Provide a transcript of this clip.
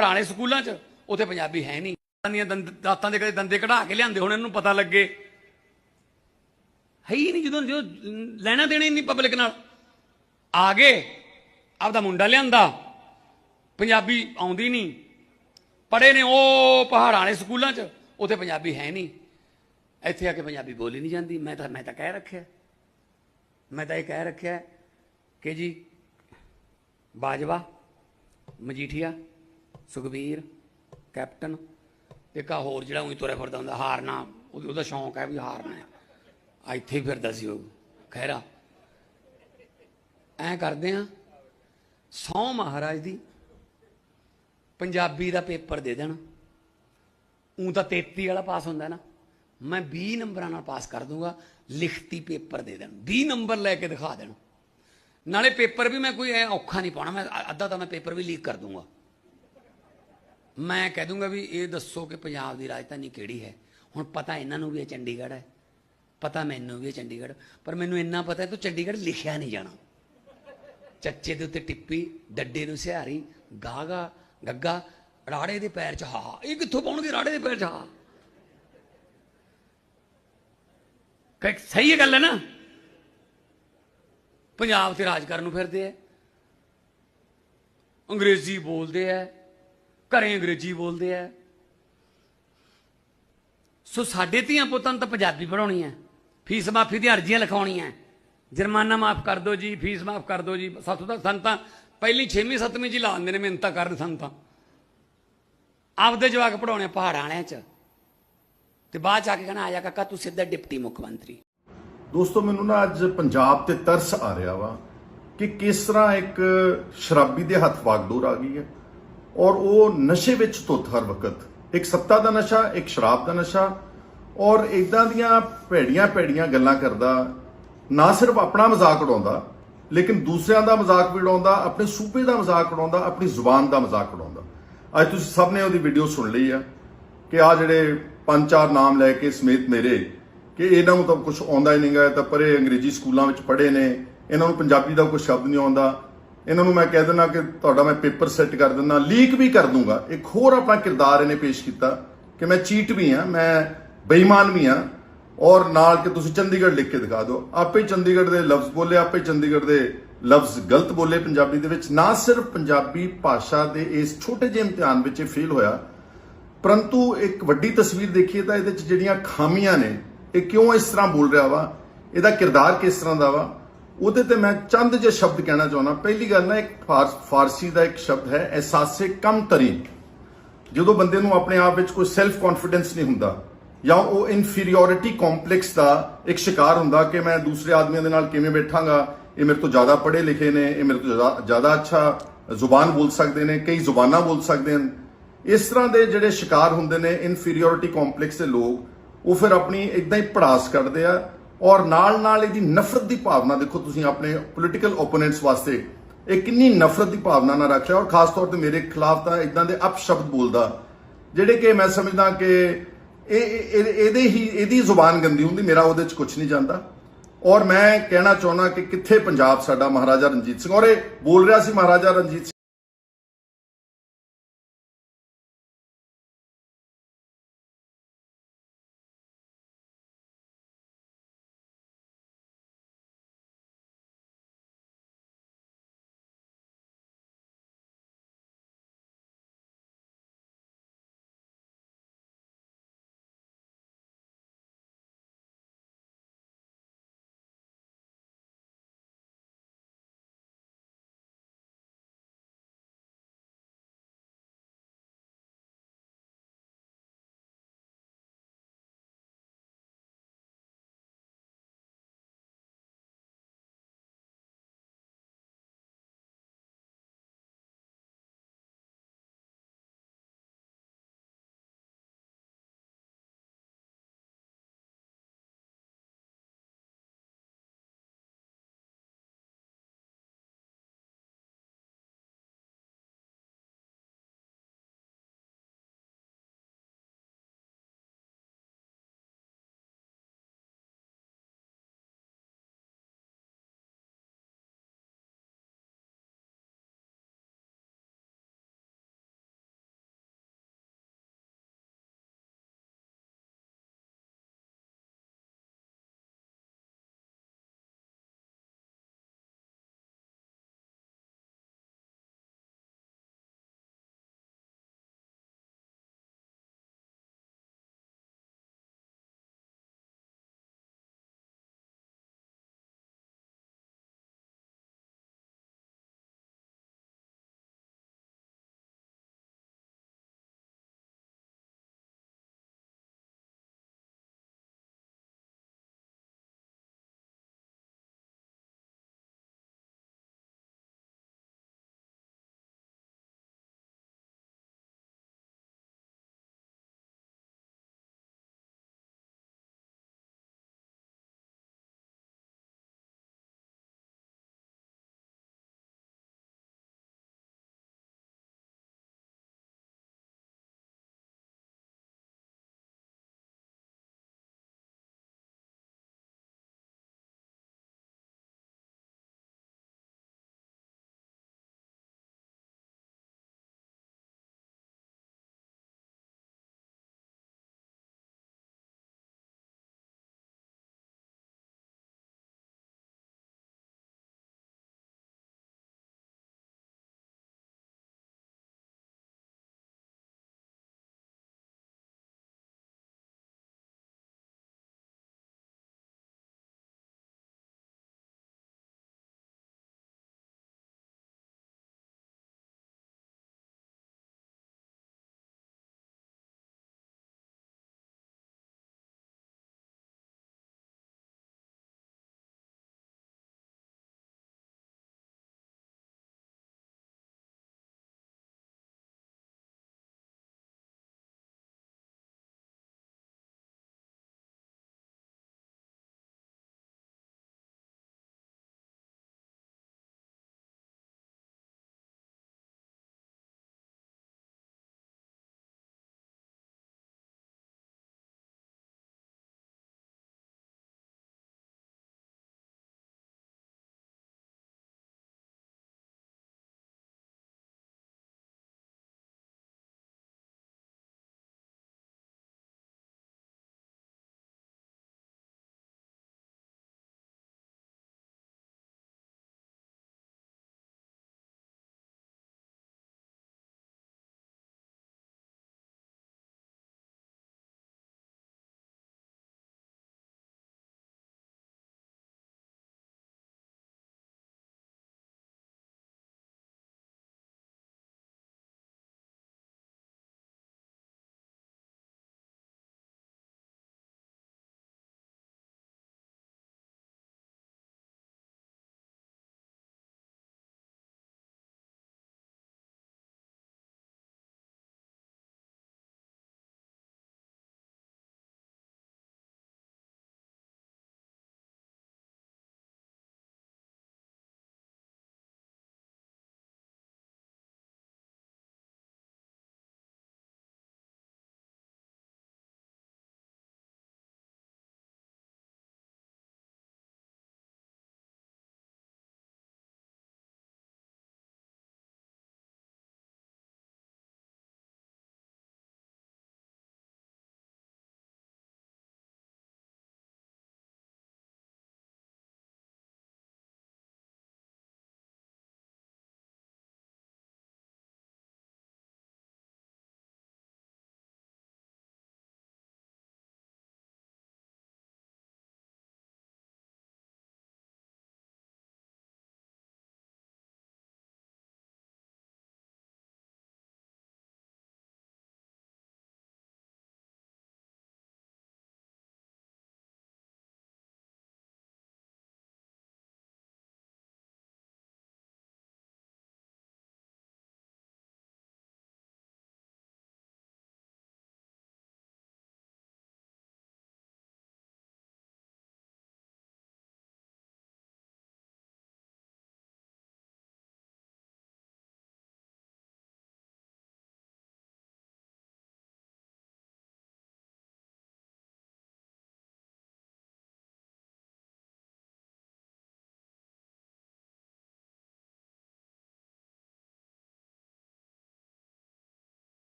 ਪੁਰਾਣੇ ਸਕੂਲਾਂ 'ਚ, ਉੱਥੇ ਪੰਜਾਬੀ ਹੈ ਨਹੀਂ। ਦੀਆਂ ਦੰਦ- ਦਾਤਾਂ ਦੇ ਕਦੇ ਦੰਦੇ ਕਢਾ ਕੇ ਲਿਆਂਦੇ ਹੁਣ, ਇਹਨੂੰ ਪਤਾ ਲੱਗੇ। ਹੈ ਹੀ ਨਹੀਂ ਜਦੋਂ ਜਦੋਂ ਲੈਣਾ ਦੇਣਾ ਹੀ ਨਹੀਂ ਪਬਲਿਕ ਨਾਲ। ਆ ਗਏ, ਆਪਦਾ ਮੁੰਡਾ ਲਿਆਂਦਾ। ਪੰਜਾਬੀ ਆਉਂਦੀ ਨਹੀਂ। ਪੜੇ ਨੇ ਉਹ ਪਹਾੜਾਂ ਵਾਲੇ ਸਕੂਲਾਂ 'ਚ, ਉੱਥੇ ਪੰਜਾਬੀ ਹੈ ਨਹੀਂ। ਇੱਥੇ ਆ ਕੇ ਪੰਜਾਬੀ ਬੋਲੀ ਨਹੀਂ ਜਾਂਦੀ। ਮੈਂ ਤਾਂ ਮੈਂ ਤਾਂ ਕਹਿ ਰੱਖਿਆ। ਮੈਂ ਤਾਂ ਇਹ ਕਹਿ ਰੱਖਿਆ ਕਿ ਜੀ, ਬਾਜਵਾ, ਮਜੀਠੀਆ ਸੁਖਬੀਰ, ਕੈਪਟਨ ਤੇ ਕਾ ਹੋਰ ਜਿਹੜਾ ਉਹੀ ਤੁਰਿਆ ਫਿਰਦਾ ਹੁੰਦਾ, ਹਾਰਨਾ, ਉਹਦਾ ਸ਼ੌਂਕ ਹੈ ਵੀ ਹਾਰਨਾ ਹੈ। ਆ ਇੱਥੇ ਹੀ ਫਿਰਦਾ ਸੀ ਉਹ। ਖੈਰਾ ਐ ਕਰਦੇ ਆ ਸੌ ਮਹਾਰਾਜ ਦੀ, ਪੰਜਾਬੀ ਦਾ ਪੇਪਰ ਦੇ ਦੇਣ। ਉਂ ਤਾਂ 33 ਵਾਲਾ ਪਾਸ ਹੁੰਦਾ ਨਾ। ਮੈਂ 20 ਨੰਬਰਾਂ ਨਾਲ ਪਾਸ ਕਰ ਦੂੰਗਾ, ਲਿਖਤੀ ਪੇਪਰ ਦੇ ਦੇਣ। 20 ਨੰਬਰ ਲੈ ਕੇ ਦਿਖਾ ਦੇਣ। ਨਾਲੇ ਪੇਪਰ ਵੀ ਮੈਂ ਕੋਈ ਐ ਔਖਾ ਨਹੀਂ ਪਾਉਣਾ, ਮੈਂ ਅ- ਅੱਧਾ ਤਾਂ ਮੈਂ ਪੇਪਰ ਵੀ ਲੀਕ ਕਰ ਦੂੰਗਾ। ਮੈਂ ਕਹਿ ਦੂੰਗਾ ਵੀ ਇਹ ਦੱਸੋ ਕਿ ਪੰਜਾਬ ਦੀ ਰਾਜਧਾਨੀ ਕਿਹੜੀ ਹੈ? ਹੁਣ ਪਤਾ ਇਹਨਾਂ ਨੂੰ ਵੀ ਇਹ ਚੰਡੀਗੜ੍ਹ ਹੈ। ਪਤਾ ਮੈਨੂੰ ਵੀ ਇਹ ਚੰਡੀਗੜ੍ਹ। ਪਰ ਮੈਨੂੰ ਇੰਨਾ ਪਤਾ ਹੈ ਕਿ ਚੰਡੀਗੜ੍ਹ ਲਿਖਿਆ ਨਹੀਂ ਜਾਣਾ। ਚੱਚੇ ਦੇ ਉੱਤੇ ਟਿੱਪੀ, ਡੱਡੇ ਨੂੰ ਸਿਹਾਰੀ, ਗਾਗਾ, ਗੱਗਾ, ਰਾੜੇ ਦੇ ਪੈਰ 'ਚ ਹਾ ਇਹ ਕਿੱਥੋਂ ਪਾਉਣਗੇ ਰਾੜੇ ਦੇ ਪੈਰ 'ਚ ਹਾ ਕਿ ਸਹੀ ਗੱਲ ਹੈ ਨਾ? ਪੰਜਾਬ ਤੇ ਰਾਜ ਕਰਨ ਨੂੰ ਫਿਰਦੇ ਐ ਅੰਗਰੇਜ਼ੀ ਬੋਲਦੇ ਐ ਘਰੇ ਅੰਗਰੇਜ਼ੀ ਬੋਲਦੇ ਐ ਸੋ ਸਾਡੇ ਧੀਆਂ ਪੁੱਤਾਂ ਨੂੰ ਤਾਂ ਪੰਜਾਬੀ ਪੜਾਉਣੀ ਹੈ। ਫੀਸ ਮਾਫੀ ਦੀਆਂ ਅਰਜ਼ੀਆਂ ਲਿਖਾਉਣੀਆਂ ਜੁਰਮਾਨਾ ਮਾਫ ਕਰ ਦਿਓ ਜੀ, ਫੀਸ ਮਾਫ ਕਰ ਦਿਓ ਜੀ। ਸਾਥੋਂ ਤਾਂ ਸਾਨੂੰ ਪਹਿਲੀ 6ਵੀਂ 7ਵੀਂ ਚ ਲਾ ਦਿੰਦੇ ਨੇ ਮਿਹਨਤਾਂ ਕਰਨ ਸੰਤਾਂ। ਆਪਦੇ ਜਵਾਕ ਪੜਾਉਣੇ ਪਹਾੜਾਂ ਵਾਲਿਆਂ ਚ। ਤੇ ਬਾਅਦ ਚ ਆ ਕੇ ਕਹਿਣਾ ਆਇਆ ਕਾਕਾ, ਤੂੰ ਸਿੱਧਾ ਡਿਪਟੀ ਮੁੱਖ ਮੰਤਰੀ। ਦੋਸਤੋ, ਮੈਨੂੰ ਨਾ ਅੱਜ ਪੰਜਾਬ ਤੇ ਤਰਸ ਆ ਰਿਹਾ ਵਾ ਕਿ ਕਿਸ ਤਰ੍ਹਾਂ ਇੱਕ ਸ਼ਰਾਬੀ ਦੇ ਹੱਥ ਵਾਗਡੋਰ ਆ ਗਈ ਹੈ। ਔਰ ਉਹ ਨਸ਼ੇ ਵਿੱਚ ਧੁੱਤ ਹਰ ਵਕਤ। ਇੱਕ ਸੱਤਾ ਦਾ ਨਸ਼ਾ, ਇੱਕ ਸ਼ਰਾਬ ਦਾ ਨਸ਼ਾ। ਔਰ ਇਦਾਂ ਦੀਆਂ ਭੈੜੀਆਂ ਭੈੜੀਆਂ ਗੱਲਾਂ ਕਰਦਾ, ਨਾ ਸਿਰਫ ਆਪਣਾ ਮਜ਼ਾਕ ਉਡਾਉਂਦਾ, ਲੇਕਿਨ ਦੂਸਰਿਆਂ ਦਾ ਮਜ਼ਾਕ ਵੀ ਉਡਾਉਂਦਾ, ਆਪਣੇ ਸੂਬੇ ਦਾ ਮਜ਼ਾਕ ਉਡਾਉਂਦਾ, ਆਪਣੀ ਜ਼ੁਬਾਨ ਦਾ ਮਜ਼ਾਕ ਉਡਾਉਂਦਾ। ਅੱਜ ਤੁਸੀਂ ਸਭ ਨੇ ਉਹਦੀ ਵੀਡੀਓ ਸੁਣ ਲਈ ਆ ਕਿ ਆ ਜਿਹੜੇ ਪੰਜ ਚਾਰ ਨਾਮ ਲੈ ਕੇ ਸਮੇਤ ਮੇਰੇ, ਕਿ ਇਹਨਾਂ ਨੂੰ ਤਾਂ ਕੁਝ ਆਉਂਦਾ ਹੀ ਨਹੀਂਗਾ ਤਾਂ ਪਰੇ ਅੰਗਰੇਜ਼ੀ ਸਕੂਲਾਂ ਵਿੱਚ ਪੜ੍ਹੇ ਨੇ, ਇਹਨਾਂ ਨੂੰ ਪੰਜਾਬੀ ਦਾ ਕੋਈ ਸ਼ਬਦ ਨਹੀਂ ਆਉਂਦਾ। ਇਹਨਾਂ ਨੂੰ ਮੈਂ ਕਹਿ ਦਿੰਦਾ ਕਿ ਤੁਹਾਡਾ ਮੈਂ ਪੇਪਰ ਸੈੱਟ ਕਰ ਦਿੰਦਾ, ਲੀਕ ਵੀ ਕਰ ਦੂੰਗਾ। ਇੱਕ ਹੋਰ ਆਪਣਾ ਕਿਰਦਾਰ ਇਹਨੇ ਪੇਸ਼ ਕੀਤਾ ਕਿ ਮੈਂ ਚੀਟ ਵੀ ਆ ਮੈਂ ਬੇਈਮਾਨ ਵੀ ਆ ਔਰ ਨਾਲ ਕਿ ਤੁਸੀਂ ਚੰਡੀਗੜ੍ਹ ਲਿਖ ਕੇ ਦਿਖਾ ਦਿਓ। ਆਪੇ ਚੰਡੀਗੜ੍ਹ ਦੇ ਲਫ਼ਜ਼ ਬੋਲੇ, ਆਪੇ ਚੰਡੀਗੜ੍ਹ ਦੇ ਲਫ਼ਜ਼ ਗਲਤ ਬੋਲੇ ਪੰਜਾਬੀ ਦੇ ਵਿੱਚ। ਨਾ ਸਿਰਫ ਪੰਜਾਬੀ ਭਾਸ਼ਾ ਦੇ ਇਸ ਛੋਟੇ ਜਿਹੇ ਇਮਤਿਹਾਨ ਵਿੱਚ ਇਹ ਫੇਲ ਹੋਇਆ। ਪਰੰਤੂ ਇੱਕ ਵੱਡੀ ਤਸਵੀਰ ਦੇਖੀਏ ਤਾਂ ਇਹਦੇ ਵਿੱਚ ਜਿਹੜੀਆਂ ਖਾਮੀਆਂ ਨੇ, ਇਹ ਕਿਉਂ ਇਸ ਤਰ੍ਹਾਂ ਬੋਲ ਰਿਹਾ ਵਾ? ਇਹਦਾ ਕਿਰਦਾਰ ਕਿਸ ਤਰ੍ਹਾਂ ਦਾ ਵਾ? ਉਹਦੇ ਤੇ ਮੈਂ ਚੰਦ ਜਿਹੇ ਸ਼ਬਦ ਕਹਿਣਾ ਚਾਹੁੰਦਾ, ਪਹਿਲੀ ਗੱਲ ਨਾ ਇੱਕ ਫਾਰ- ਫਾਰਸੀ ਦਾ ਇੱਕ ਸ਼ਬਦ ਹੈ, ਅਹਿਸਾਸੇ ਕਮ ਤਰੀ ਜਦੋਂ ਬੰਦੇ ਨੂੰ ਆਪਣੇ ਆਪ ਵਿੱਚ ਕੋਈ ਸੈਲਫ ਕੌਨਫੀਡੈਂਸ ਨਹੀਂ ਹੁੰਦਾ, ਜਾਂ ਉਹ ਇਨਫੀਰੀਓਰਿਟੀ ਕੰਪਲੈਕਸ ਦਾ ਇੱਕ ਸ਼ਿਕਾਰ ਹੁੰਦਾ ਕਿ ਮੈਂ ਦੂਸਰੇ ਆਦਮੀਆਂ ਦੇ ਨਾਲ ਕਿਵੇਂ ਬੈਠਾਂਗਾ, ਇਹ ਮੇਰੇ ਤੋਂ ਜ਼ਿਆਦਾ ਪੜ੍ਹੇ ਲਿਖੇ ਨੇ, ਇਹ ਮੇਰੇ ਤੋਂ ਜ਼ਿਆਦਾ- ਜ਼ਿਆਦਾ ਅੱਛਾ ਜ਼ੁਬਾਨ ਬੋਲ ਸਕਦੇ ਨੇ, ਕਈ ਜ਼ੁਬਾਨਾਂ ਬੋਲ ਸਕਦੇ ਹਨ। ਇਸ ਤਰ੍ਹਾਂ ਦੇ ਜਿਹੜੇ ਸ਼ਿਕਾਰ ਹੁੰਦੇ ਨੇ ਇਨਫੀਰੀਓਰਿਟੀ ਕੰਪਲੈਕਸ ਦੇ ਲੋਕ, ਉਹ ਫਿਰ ਆਪਣੀ ਇਦਾਂ ਹੀ ਪੜਾਸ ਕੱਢਦੇ ਆ ਔਰ ਨਾਲ ਨਾਲ ਇਹਦੀ ਨਫ਼ਰਤ ਦੀ ਭਾਵਨਾ ਦੇਖੋ ਤੁਸੀਂ ਆਪਣੇ ਪੋਲੀਟੀਕਲ ਓਪੋਨੈਂਟਸ ਵਾਸਤੇ, ਇਹ ਕਿੰਨੀ ਨਫ਼ਰਤ ਦੀ ਭਾਵਨਾ ਨਾਲ ਰੱਖਿਆ ਔਰ ਖਾਸ ਤੌਰ ਤੇ ਮੇਰੇ ਖਿਲਾਫ ਤਾਂ ਇਦਾਂ ਦੇ ਅਪਸ਼ਬਦ ਬੋਲਦਾ, ਜਿਹੜੇ ਕਿ ਮੈਂ ਸਮਝਦਾ ਕਿ ਇਹ, ਇਹ- ਇਹ- ਇਹਦੇ ਹੀ, ਇਹਦੀ ਜ਼ੁਬਾਨ ਗੰਦੀ ਹੁੰਦੀ, ਮੇਰਾ ਉਹਦੇ 'ਚ ਕੁਝ ਨਹੀਂ ਜਾਂਦਾ। ਔਰ ਮੈਂ ਕਹਿਣਾ ਚਾਹੁੰਦਾ ਕਿ ਕਿੱਥੇ ਪੰਜਾਬ ਸਾਡਾ ਮਹਾਰਾਜਾ ਰਣਜੀਤ ਸਿੰਘ, ਔਰ ਇਹ ਬੋਲ ਰਿਹਾ ਸੀ ਮਹਾਰਾਜਾ ਰਣਜੀਤ ਸਿੰਘ